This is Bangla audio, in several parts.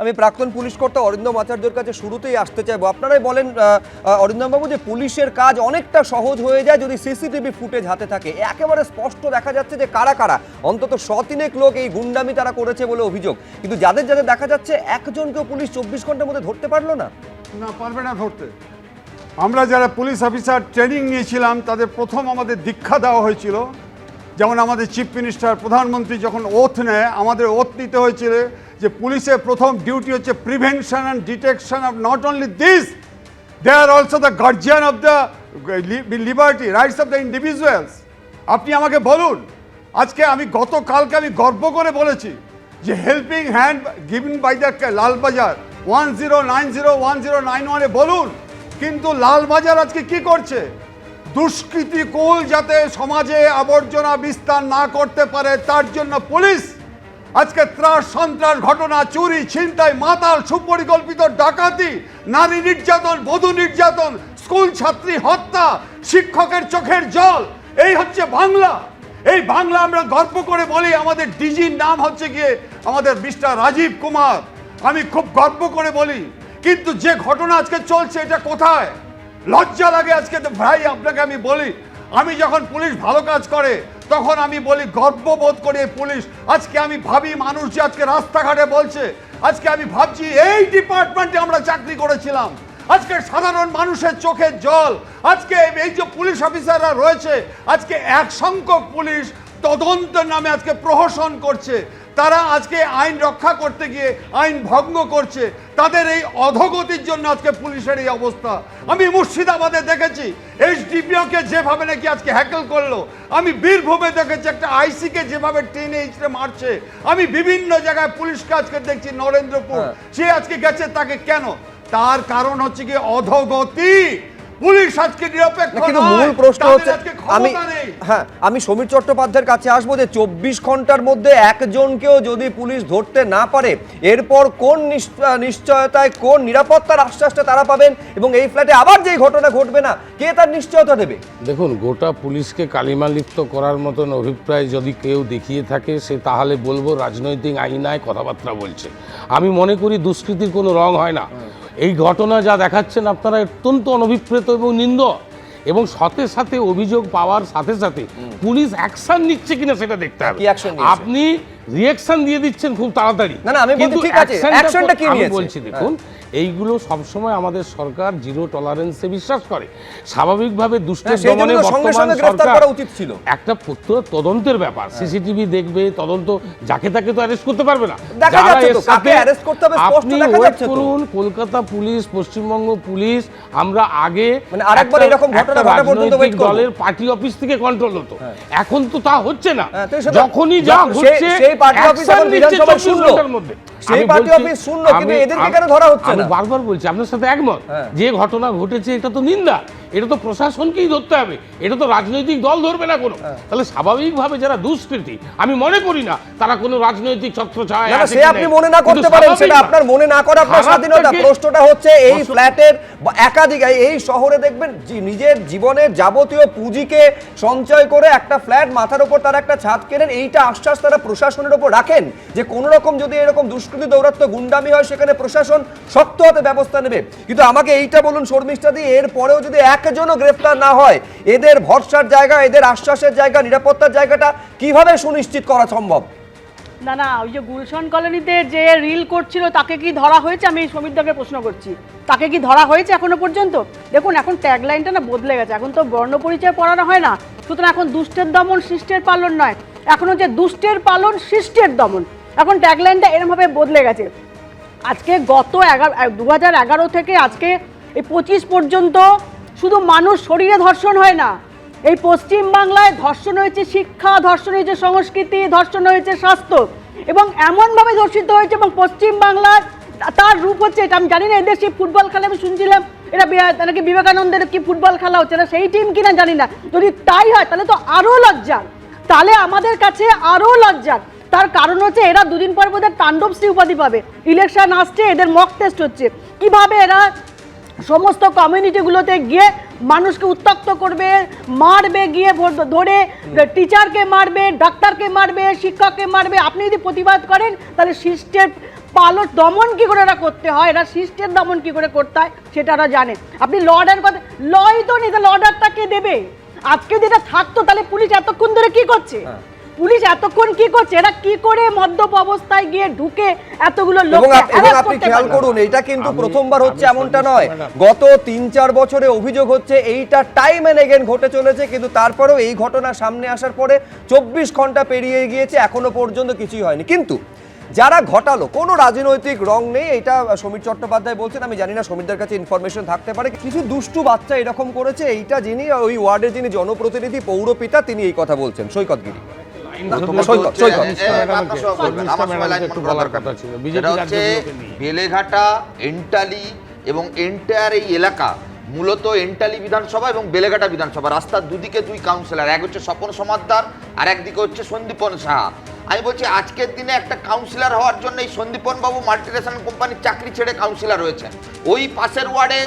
আমি প্রাক্তন পুলিশ কর্তা অরিন্দম আচার্যের কাছে শুরুতেই আসতে চাইব। আপনারাই বলেন অরিন্দমবাবু, যে পুলিশের কাজ অনেকটা সহজ হয়ে যায় যদি সিসিটিভি ফুটেজ হাতে থাকে। একেবারে স্পষ্ট দেখা যাচ্ছে যে কারা কারা, অন্তত শতিনেক লোক এই গুন্ডামি তারা করেছে বলে অভিযোগ। কিন্তু যাদের যাদের দেখা যাচ্ছে, একজনকেও পুলিশ চব্বিশ ঘণ্টার মধ্যে ধরতে পারল না? না, পারবে না ধরতে। আমরা যারা পুলিশ অফিসার ট্রেনিং নিয়েছিলাম, তাদের প্রথম আমাদের দীক্ষা দেওয়া হয়েছিল। যেমন আমাদের চিফ মিনিস্টার, প্রধানমন্ত্রী যখন ওথ নেয়, আমাদের ওথ নিতে হয়েছিল। যে পুলিশের প্রথম ডিউটি হচ্ছে prevention and detection of not only this they are also the guardian of the liberty rights of the individuals আপনি আমাকে বলুন, আজকে আমি গতকালকে আমি গর্ব করে বলেছি যে helping hand giving by the Lalbazar one zero nine zero one zero nine ওয়ানে বলুন, কিন্তু লালবাজার আজকে কি করছে? দুষ্কৃতি কুল যাতে সমাজে আবর্জনা বিস্তার না করতে পারে, তার জন্য পুলিশ আজকে ত্রাস, সন্ত্রাস ঘটনা, চুরি, ছিনতাই, মাতাল, সুপরিকল্পিত, ডাকাতি, নারী নির্যাতন, বধূ নির্যাতন, স্কুল ছাত্রী হত্যা, শিক্ষকের চোখের জল, এই হচ্ছে বাংলা। এই বাংলা আমরা গর্ব করে বলি, আমাদের ডিজির নাম হচ্ছে গিয়ে আমাদের মিস্টার রাজীব কুমার। আমি খুব গর্ব করে বলি, কিন্তু যে ঘটনা আজকে চলছে, এটা কোথায়? লজ্জা লাগে আজকে তো ভাই, আপনাকে আমি বলি আমি যখন পুলিশ ভালো কাজ করে, তখন আমি বলি গর্ববোধ করি পুলিশ। আজকে আমি ভাবি মানুষ যে আজকে রাস্তাঘাটে বলছে, আজকে আমি ভাবছি এই ডিপার্টমেন্টে আমরা চাকরি করেছিলাম। আজকে সাধারণ মানুষের চোখের জল, আজকে এই যে পুলিশ অফিসাররা রয়েছে, আজকে এক সংখ্যক পুলিশ তদন্তের নামে আজকে প্রহসন করছে। তারা আজকে আইন রক্ষা করতে গিয়ে আইন ভঙ্গ করছে। তাদের এই অধগতির জন্য আজকে পুলিশের এই অবস্থা। আমি মুর্শিদাবাদে দেখেছি এইচডিপিওকে যেভাবে নাকি আজকে হ্যাকেল করল। আমি বীরভূমে দেখেছি একটা আইসিকে যেভাবে টেনে ইচড়ে মারছে। আমি বিভিন্ন জায়গায় পুলিশকে আজকে দেখছি নরেন্দ্রপুর। হ্যাঁ। সে আজকে গেছে তাকে কেন? তার কারণ হচ্ছে কি অধগতি। পুলিশ আজকে নিরপেক্ষ কিন্তু মূল প্রশ্ন হচ্ছে আমি হ্যাঁ আমি সমীর চট্টোপাধ্যায়ের কাছে আসব যে চব্বিশ ঘণ্টার মধ্যে একজনকেও যদি পুলিশ ধরতে না পারে এরপর কোন নিশ্চয়তায় কোন নিরাপত্তার আশ্বাসটা তারা পাবেন এবং এই ফ্ল্যাটে আবার যেই ঘটনা ঘটবে না কে তার নিশ্চয়তা দেবে? দেখুন গোটা পুলিশকে কালিমালিপ্ত করার মতন অভিপ্রায় যদি কেউ দেখিয়ে থাকে সে তাহলে বলব রাজনৈতিক আইনায় কথাবার্তা বলছে। আমি মনে করি দুষ্কৃতির কোনো রং হয় না। এই ঘটনা যা দেখাচ্ছেন আপনারা অত্যন্ত অনভিপ্রেত এবং নিন্দ। এবং সাথে সাথে অভিযোগ পাওয়ার সাথে সাথে পুলিশ অ্যাকশন নিচ্ছে কিনা সেটা দেখতে হবে? আপনি রিয়েকশন দিয়ে দিচ্ছেন খুব তাড়াতাড়ি। না, না, আমি কিন্তু ঠিক আছে, actionটা কি নিয়েছে? বলছি দেখুন এইগুলো সবসময় আমাদের সরকার জিরো টলারেন্সে বিশ্বাস করে স্বাভাবিকভাবে দুষ্টের হ্যাঁ, সেই জন্য দমনে বর্তমান সরকার উচিত ছিল। একটা তদন্তের ব্যাপার সিসিটিভি দেখবে তদন্ত যাকে তাকে তো অ্যারেস্ট করতে পারবে না আপনি তো। করুন কলকাতা পুলিশ পশ্চিমবঙ্গ পুলিশ আমরা আগে মানে আরেকবার এরকম ঘটনা ঘটা পর্যন্ত wait রাজনৈতিক দলের পার্টি অফিস থেকে কন্ট্রোল হতো এখন তো তা হচ্ছে না হ্যাঁ, যখনই যা হচ্ছে সেই পার্টি অফিস এখন নিচ্ছে বিধানসভায় 24 শূন্য। মধ্যে সেই party বলছি- শূন্য, কিন্তু এদেরকে কেন ধরা হচ্ছে না? বারবার বলছি আপনার সাথে একমত হ্যাঁ। যে ঘটনা ঘটেছে এটা তো নিন্দা এটা তো প্রশাসনকেই ধরতে হবে। এটা তো রাজনৈতিক দল ধরবে না কোনো। হ্যাঁ। তাহলে স্বাভাবিকভাবে যারা দুষ্কৃতী আমি মনে করি না তারা কোনো রাজনৈতিক ছত্র না, সে আপনি মনে না করতে পারেন সেটা আপনার মনে না করা আপনার স্বাধীনতা প্রশ্নটা হচ্ছে এই ফ্ল্যাটের একাধিক এই- শহরে দেখবেন নিজের জীবনের যাবতীয় পুঁজিকে সঞ্চয় করে একটা ফ্ল্যাট মাথার উপর তার একটা ছাদ কেনেন এইটা আশ্বাস তারা প্রশাসনের উপর রাখেন যে কোনো রকম যদি এরকম দুষ্কৃতি দৌরাত্ম গুন্ডামি হয় সেখানে প্রশাসন শক্ত হাতে ব্যবস্থা নেবে। কিন্তু আমাকে এইটা বলুন শর্মিষ্ঠা দিয়ে এর পরেও যদি একজনও গ্রেফতার না হয়। এদের ভরসার জায়গা, এদের আশ্বাসের জায়গা, নিরাপত্তার জায়গাটা কীভাবে সুনিশ্চিত করা সম্ভব? না না, ওই যে গুলশন কলোনিতে যে রিল করছিল, তাকে কি ধরা হয়েছে? আমি সমীরদাকে প্রশ্ন করছি। তাকে কি ধরা হয়েছে এখনও পর্যন্ত? দেখুন, এখন ট্যাগলাইনটা না বদলে গেছে। এখন তো বর্ণ পরিচয় পড়ানো হয় না। সুতরাং এখন দুষ্টের দমন শিষ্টের পালন নয়। এখন হচ্ছে দুষ্টের পালন শিষ্টের দমন। এখন ট্যাগলাইনটা এরমভাবে বদলে গেছে। আজকে গত এগারো, দু থেকে আজকে এই পঁচিশ পর্যন্ত শুধু মানুষ শরীরে ধর্ষণ হয় না, এই পশ্চিম বাংলায় ধর্ষণ হয়েছে শিক্ষা, ধর্ষণ হয়েছে সংস্কৃতি, ধর্ষণ হয়েছে স্বাস্থ্য এবং এমনভাবে ধর্ষিত হয়েছে এবং পশ্চিম বাংলার তার রূপ হচ্ছে এটা। আমি জানি না, এদের সেই ফুটবল খেলা আমি শুনছিলাম বি- নাকি বিবেকানন্দের কি ফুটবল খেলা হচ্ছে না, সেই টিম কিনা জানি না। যদি তাই হয়, তাহলে তো আরও লজ্জার তাহলে আমাদের কাছে আরও লজ্জার তার কারণ হচ্ছে এরা দুদিন পর বোধহয় তাণ্ডবশ্রী উপাধি পাবে। ইলেকশন আসছে, এদের মক টেস্ট হচ্ছে। কীভাবে এরা সমস্ত কমিউনিটিগুলোতে গিয়ে মানুষকে উত্তক্ত করবে, মারবে গিয়ে ধরে টিচারকে মারবে, ডাক্তারকে মারবে, শিক্ষককে মারবে। আপনি যদি প্রতিবাদ করেন, তাহলে সিস্টেম পালট দমন কি করে এরা করতে হয়? এরা সিস্টেম দমন কি করে করতে হয়, সেটা ওরা জানে। আপনি ল অর্ডার কথা লই তো নেই তাহলে অর্ডারটা কে দেবে? আজকে যেটা থাকতো, তাহলে পুলিশ এতক্ষণ ধরে কি করছে? পুলিশ এতক্ষণ কি করছে? এরা কি করে মদ্যপ অবস্থায় গিয়ে ঢুকে এতগুলো লোক এবং আপনি খেয়াল করুন এটা কিন্তু প্রথমবার হচ্ছে এমনটা নয়। গত তিন চার বছরে অভিযোগ হচ্ছে এইটা টাইম এন্ড এগেন ঘটে চলেছে কিন্তু তারপরেও এই ঘটনা সামনে আসার পরে চব্বিশ ঘণ্টা পেরিয়ে গিয়েছে এখনও পর্যন্ত কিছুই হয়নি। কিন্তু যারা ঘটালো কোনো রাজনৈতিক রং নেই এটা সমীর চট্টোপাধ্যায় বলছেন আমি জানি না সমীরদের কাছে ইনফরমেশন থাকতে পারে কিছু দুষ্টু বাচ্চা এরকম করেছে এইটা যিনি ওই ওয়ার্ডের যিনি জনপ্রতিনিধি পৌরপিতা তিনি এই কথা বলছেন সৈকতগিরি হচ্ছে রাজ্যগুলোকে নিয়ে। বেলেঘাটা এন্টালি এবং এন্টায়ার এই এলাকা মূলত এন্টালি বিধানসভা এবং বেলেঘাটা বিধানসভা। রাস্তার দুদিকে দুই কাউন্সিলর এক হচ্ছে স্বপন সমাদ্দার আর একদিকে হচ্ছে সন্দীপন সাহা। আমি বলছি আজকের দিনে একটা কাউন্সিলর হওয়ার জন্য এই সন্দীপন বাবু মাল্টিনেশনাল কোম্পানির চাকরি ছেড়ে কাউন্সিলর হয়েছেন। ওই পাশের ওয়ার্ডে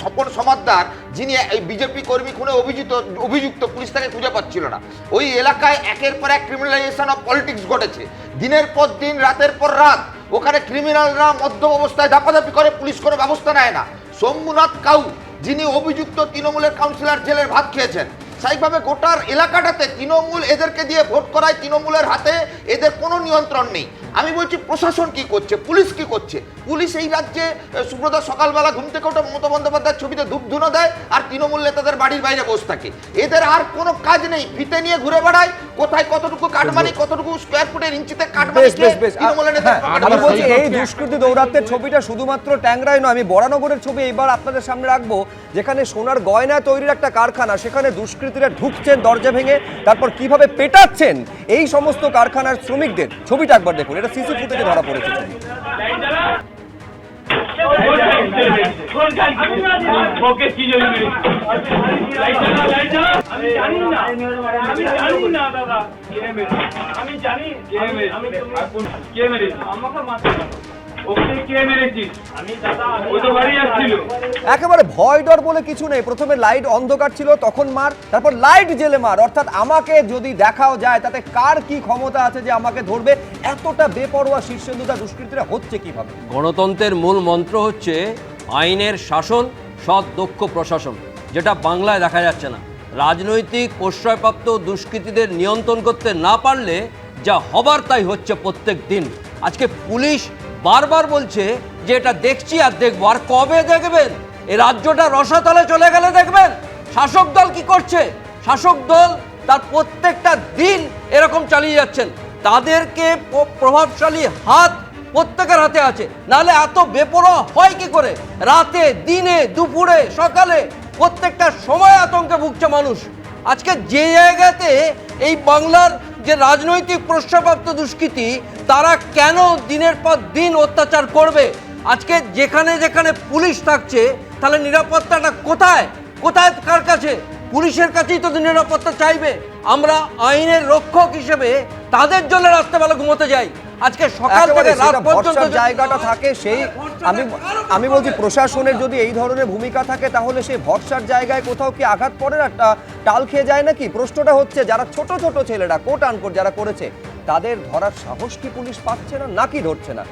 স্বপন সমাদ্দার, যিনি এই বিজেপি কর্মী খুনে অভিযুক্ত অভিযুক্ত, পুলিশ তাকে খুঁজে পাচ্ছিল না। ওই এলাকায় একের পর এক ক্রিমিনালাইজেশন অফ পলিটিক্স ঘটেছে। দিনের পর দিন, রাতের পর রাত, ওখানে ক্রিমিনালরা মধ্যম অবস্থায় ধাপাধাপি করে, পুলিশ কোনো ব্যবস্থা নেয় না। শম্ভুনাথ কাউ, যিনি অভিযুক্ত তৃণমূলের কাউন্সিলর জেলের ভাত খেয়েছেন। স্বাভাবিকভাবে গোটার এলাকাটাতে তৃণমূল এদেরকে দিয়ে ভোট করায় তৃণমূলের হাতে এদের কোনো নিয়ন্ত্রণ নেই। আমি বলছি প্রশাসন কি করছে? পুলিশ কি করছে? পুলিশ এই রাজ্যে সুব্রত সকালবেলা ঘুম থেকে ওঠে মমতা বন্দ্যোপাধ্যায়ের ছবিতে ধূপ ধুনো দেয় আর তৃণমূল নেতাদের বাড়ির বাইরে বসে থাকে। এদের আর কোনো কাজ নেই ফিতে নিয়ে ঘুরে বেড়ায় কোথায় কতটুকু কাটমানি কতটুকু স্কোয়ার ফুটের ইঞ্চিতে কাটমানি হ্যাঁ, আমি বলছি এই দুষ্কৃতী দৌরাত্মের ছবিটা শুধুমাত্র ট্যাংরাই নয় আমি বরানগরের ছবি এইবার আপনাদের সামনে রাখব যেখানে সোনার গয়না তৈরির একটা কারখানা সেখানে দুষ্কৃতীরা ঢুকছেন দরজা ভেঙে তারপর কীভাবে পেটাচ্ছেন এই সমস্ত কারখানার শ্রমিকদের ছবিটা একবার দেখুন এটা সিসি ফুটেজে ধরা পড়েছে ওকে কি জন্য আমি জানি না আমি জানি না দাদা আমি জানি কে মেরেছে? আমাকে মারতে একেবারে ভয় ডর বলে কিছু নেই। প্রথমে লাইট অন্ধকার ছিল তখন মার তারপর লাইট জেলে মার। অর্থাৎ আমাকে যদি দেখাও যায় তাতে কার কি ক্ষমতা আছে যে আমাকে ধরবে? এতটা বেপরোয়া শীর্ষেন্দুতা দুষ্কৃতীরা হচ্ছে কীভাবে? গণতন্ত্রের মূল মন্ত্র হচ্ছে আইনের শাসন সৎ দক্ষ প্রশাসন যেটা বাংলায় দেখা যাচ্ছে না। রাজনৈতিক প্রশ্রয়প্রাপ্ত দুষ্কৃতীদের নিয়ন্ত্রণ করতে না পারলে যা হবার তাই হচ্ছে প্রত্যেক দিন। আজকে পুলিশ বারবার বলছে যে এটা দেখছি আর দেখব। আর কবে দেখবেন? এ রাজ্যটা রসাতলে চলে গেলে দেখবেন? শাসক দল কি করছে? শাসক দল তার প্রত্যেকটা দিন এরকম চালিয়ে যাচ্ছেন। তাদেরকে প্রভাবশালী হাত প্রত্যেকের হাতে আছে। নাহলে এত বেপরোয়া হয় কি করে? রাতে, দিনে, দুপুরে, সকালে প্রত্যেকটা সময় আতঙ্কে ভুগছে মানুষ। আজকে যে জায়গাতে এই বাংলার যে রাজনৈতিক প্রশ্নপ্রাপ্ত দুষ্কৃতী, তারা কেন দিনের পর দিন অত্যাচার করবে? আজকে যেখানে যেখানে পুলিশ থাকছে, তাহলে নিরাপত্তাটা কোথায়? কোথায় কার কাছে? পুলিশের কাছেই তো নিরাপত্তা চাইবে। আমরা আইনের রক্ষক হিসেবে তাদের জন্য রাস্তাবেলা ঘুমোতে যাই। আজকে সকাল থেকে রাত পর্যন্ত জায়গাটা থাকে সেই আমি আমি বলছি প্রশাসনের যদি এই ধরনের ভূমিকা থাকে তাহলে সেই ভরসার জায়গায় কোথাও কি আঘাত পড়ে না একটা টাল খেয়ে যায় নাকি? প্রশ্নটা হচ্ছে যারা ছোট ছোট ছেলেরা কোট আনকোট যারা করেছে তাদের ধরার সাহস কি পুলিশ পাচ্ছে না নাকি ধরছে না?